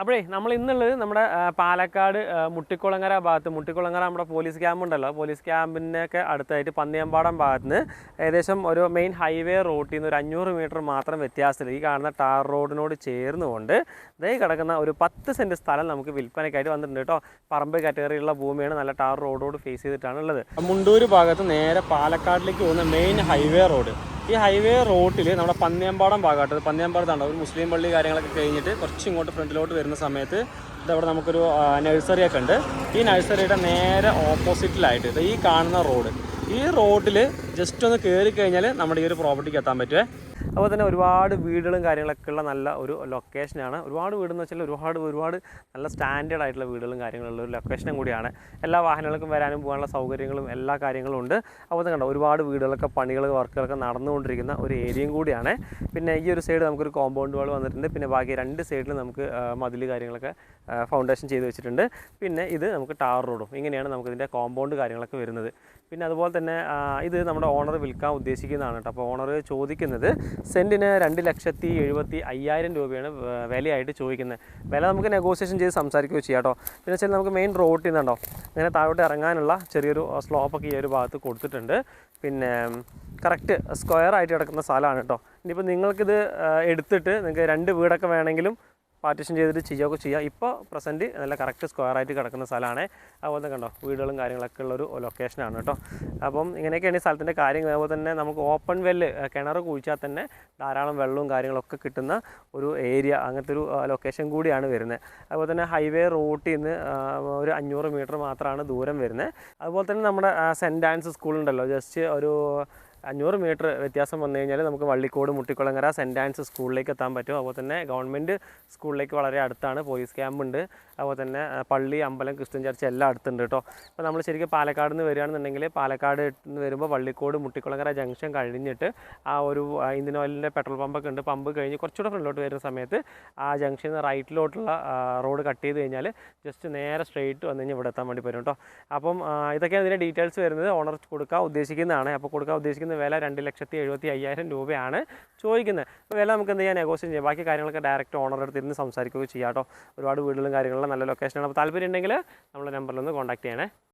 അപ്പോഴേ നമ്മൾ ഇന്നുള്ളത് നമ്മുടെ പാലക്കാട് മുട്ടിക്കുളങ്ങര ഭാഗത്ത്. മുട്ടിക്കുളങ്ങര നമ്മുടെ പോലീസ് ക്യാമ്പ് ഉണ്ടല്ലോ. പോലീസ് ക്യാമ്പിനൊക്കെ അടുത്തായിട്ട് പന്നിയമ്പാടം ഭാഗത്ത് നിന്ന് ഏകദേശം ഒരു മെയിൻ ഹൈവേ റോട്ടിൽ നിന്ന് ഒരു അഞ്ഞൂറ് മീറ്റർ മാത്രം വ്യത്യാസത്തിൽ ഈ കാണുന്ന ടാർ റോഡിനോട് ചേർന്നുകൊണ്ട് ദൈ കിടക്കുന്ന ഒരു പത്ത് സെന്റ് സ്ഥലം നമുക്ക് വിൽപ്പനയ്ക്കായിട്ട് വന്നിട്ടുണ്ട് കേട്ടോ. പറമ്പ് കാറ്റഗറിയുള്ള ഭൂമിയാണ് നല്ല ടാർ റോഡോട് ഫേസ് ചെയ്തിട്ടാണ് ഉള്ളത് മുണ്ടൂർ ഭാഗത്ത് നേരെ പാലക്കാടിലേക്ക് പോകുന്ന മെയിൻ ഹൈവേ റോഡ്. ഈ ഹൈവേ റോട്ടിൽ നമ്മുടെ പന്നിയമ്പാടം ഭാഗമായിട്ട് പന്നിയമ്പാടത്താണ് ഒരു മുസ്ലിം പള്ളി കാര്യങ്ങളൊക്കെ കഴിഞ്ഞിട്ട് കുറച്ച് ഇങ്ങോട്ട് ഫ്രണ്ടിലോട്ട് വരുന്ന സമയത്ത് ഇതവിടെ നമുക്കൊരു നഴ്സറി ഒക്കെ ഉണ്ട്. ഈ നഴ്സറിയുടെ നേരെ ഓപ്പോസിറ്റിലായിട്ട് ഈ കാണുന്ന റോഡ് ഈ റോഡിൽ ജസ്റ്റ് ഒന്ന് കയറി കഴിഞ്ഞാൽ നമ്മുടെ ഈ ഒരു പ്രോപ്പർട്ടിക്ക് എത്താൻ പറ്റുമേ അപ്പോൾ തന്നെ ഒരുപാട് വീടുകളും കാര്യങ്ങളൊക്കെ ഉള്ള നല്ല ഒരു ലൊക്കേഷനാണ് ഒരുപാട് വീടെന്ന് വെച്ചാൽ ഒരുപാട് ഒരുപാട് നല്ല സ്റ്റാൻഡേർഡ് ആയിട്ടുള്ള വീടുകളും കാര്യങ്ങളുള്ള ഒരു ലൊക്കേഷനും കൂടിയാണ്. എല്ലാ വാഹനങ്ങൾക്കും വരാനും പോകാനുള്ള സൗകര്യങ്ങളും എല്ലാ കാര്യങ്ങളും ഉണ്ട്. അപ്പോൾ തന്നെ കണ്ടോ ഒരുപാട് വീടുകളൊക്കെ പണികൾ വർക്കുകളൊക്കെ നടന്നുകൊണ്ടിരിക്കുന്ന ഒരു ഏരിയയും കൂടിയാണ്. പിന്നെ ഈ ഒരു സൈഡ് നമുക്കൊരു കോമ്പൗണ്ട് വാൾ വന്നിട്ടുണ്ട്. പിന്നെ ബാക്കി രണ്ട് സൈഡിൽ നമുക്ക് മതിൽ കാര്യങ്ങളൊക്കെ ഫൗണ്ടേഷൻ ചെയ്ത് വെച്ചിട്ടുണ്ട്. പിന്നെ ഇത് നമുക്ക് ടാർ റോഡും ഇങ്ങനെയാണ് നമുക്കിതിന്റെ കോമ്പൗണ്ട് കാര്യങ്ങളൊക്കെ വരുന്നത്. പിന്നെ അതുപോലെ തന്നെ ഇത് നമ്മുടെ ഓണർ വിൽക്കാൻ ഉദ്ദേശിക്കുന്നതാണ് കേട്ടോ അപ്പോൾ ഓണർ ചോദിക്കുന്നത് സെന്റിന് രണ്ട് ലക്ഷത്തി എഴുപത്തി അയ്യായിരം രൂപയാണ് വിലയായിട്ട് ചോദിക്കുന്നത്. വില നമുക്ക് നെഗോസിയേഷൻ ചെയ്ത് സംസാരിക്കുകയോ ചെയ്യാം കേട്ടോ പിന്നെ വെച്ചാൽ നമുക്ക് മെയിൻ റോഡിൽ നിന്നുണ്ടോ ഇങ്ങനെ താഴോട്ട് ഇറങ്ങാനുള്ള ചെറിയൊരു സ്ലോപ്പൊക്കെ ഈ ഒരു ഭാഗത്ത് കൊടുത്തിട്ടുണ്ട്. പിന്നെ കറക്റ്റ് സ്ക്വയർ ആയിട്ട് കിടക്കുന്ന സ്ഥലമാണ് കേട്ടോ ഇനിയിപ്പോൾ നിങ്ങൾക്കിത് എടുത്തിട്ട് നിങ്ങൾക്ക് രണ്ട് വീടൊക്കെ വേണമെങ്കിലും പാർട്ടീഷൻ ചെയ്തിട്ട് ചെയ്യുകയൊക്കെ ചെയ്യാം. ഇപ്പോൾ പ്രസന്റ് നല്ല കറക്റ്റ് സ്ക്വയർ ആയിട്ട് കിടക്കുന്ന സ്ഥലമാണ്. അതുപോലെ തന്നെ കണ്ടോ വീടുകളും കാര്യങ്ങളൊക്കെ ഉള്ളൊരു ലൊക്കേഷനാണ് കേട്ടോ. അപ്പം ഇങ്ങനെയൊക്കെയാണ് ഈ സ്ഥലത്തിന്റെ കാര്യങ്ങൾ. അതുപോലെ തന്നെ നമുക്ക് ഓപ്പൺ വെല്ല് കിണർ കുഴിച്ചാൽ തന്നെ ധാരാളം വെള്ളവും കാര്യങ്ങളൊക്കെ കിട്ടുന്ന ഒരു ഏരിയ അങ്ങനത്തെ ഒരു ലൊക്കേഷൻ കൂടിയാണ് വരുന്നത്. അതുപോലെ തന്നെ ഹൈവേ റൂട്ടിൽ നിന്ന് ഒരു അഞ്ഞൂറ് മീറ്റർ മാത്രമാണ് ദൂരം വരുന്നത്. അതുപോലെ തന്നെ നമ്മുടെ സെന്റ് ആൻസ് സ്കൂളുണ്ടല്ലോ ജസ്റ്റ് ഒരു അഞ്ഞൂറ് മീറ്റർ വ്യത്യാസം വന്നു കഴിഞ്ഞാൽ നമുക്ക് വള്ളിക്കോട് മുട്ടിക്കുളങ്ങര സെന്റ് ആൻസ് സ്കൂളിലേക്ക് എത്താൻ പറ്റും. അതുപോലെ തന്നെ ഗവൺമെന്റ് സ്കൂളിലേക്ക് വളരെ അടുത്താണ് പോലീസ് ക്യാമ്പ് ഉണ്ട്. അതുപോലെ തന്നെ പള്ളി അമ്പലം ക്രിസ്ത്യൻ ചർച്ച് എല്ലാം അടുത്തുണ്ട് കേട്ടോ. അപ്പോൾ നമ്മൾ ശരിക്കും പാലക്കാട് നിന്ന് വരികയാണെന്നുണ്ടെങ്കിൽ പാലക്കാട് നിന്ന് വരുമ്പോൾ വള്ളിക്കോട് മുട്ടിക്കുളങ്ങര ജംഗ്ഷൻ കഴിഞ്ഞിട്ട് ആ ഒരു ഇന്ത്യൻ ഓയിലിന്റെ പെട്രോൾ പമ്പൊക്കെ ഉണ്ട്. പമ്പ് കഴിഞ്ഞ് കുറച്ചുകൂടെ ഫ്രണ്ടിലോട്ട് വരുന്ന സമയത്ത് ആ ജംഗ്ഷനിൽ നിന്ന് റൈറ്റിലോട്ടുള്ള റോഡ് കട്ട് ചെയ്ത് കഴിഞ്ഞാൽ ജസ്റ്റ് നേരെ സ്ട്രെയിറ്റ് വന്നു കഴിഞ്ഞാൽ ഇവിടെ എത്താൻ വേണ്ടി പറ്റും കേട്ടോ. അപ്പം ഇതൊക്കെയാണ് ഇതിന്റെ ഡീറ്റെയിൽസ് വരുന്നത്. ഓണർ കൊടുക്കാൻ ഉദ്ദേശിക്കുന്നതാണ്. അപ്പോൾ കൊടുക്കാൻ ഉദ്ദേശിക്കുന്ന വില രണ്ട് ലക്ഷത്തി എഴുപത്തി അയ്യായിരം രൂപയാണ് ചോദിക്കുന്നത്. അപ്പോൾ വില നമുക്ക് എന്ത് ചെയ്യാൻ നെഗോസിയേറ്റ് ചെയ്യാം. ബാക്കി കാര്യങ്ങളൊക്കെ ഡയറക്റ്റ് ഓണർ അടുത്ത് ഇരുന്ന് സംസാരിക്കുകയോ ചെയ്യാം കേട്ടോ ഒരുപാട് വീടുകളും കാര്യങ്ങളും നല്ല ലൊക്കേഷനാണ് അപ്പോൾ താല്പര്യം ഉണ്ടെങ്കിൽ നമ്മളെ നമ്പറിൽ ഒന്ന് കോൺടാക്ട് ചെയ്യണേ.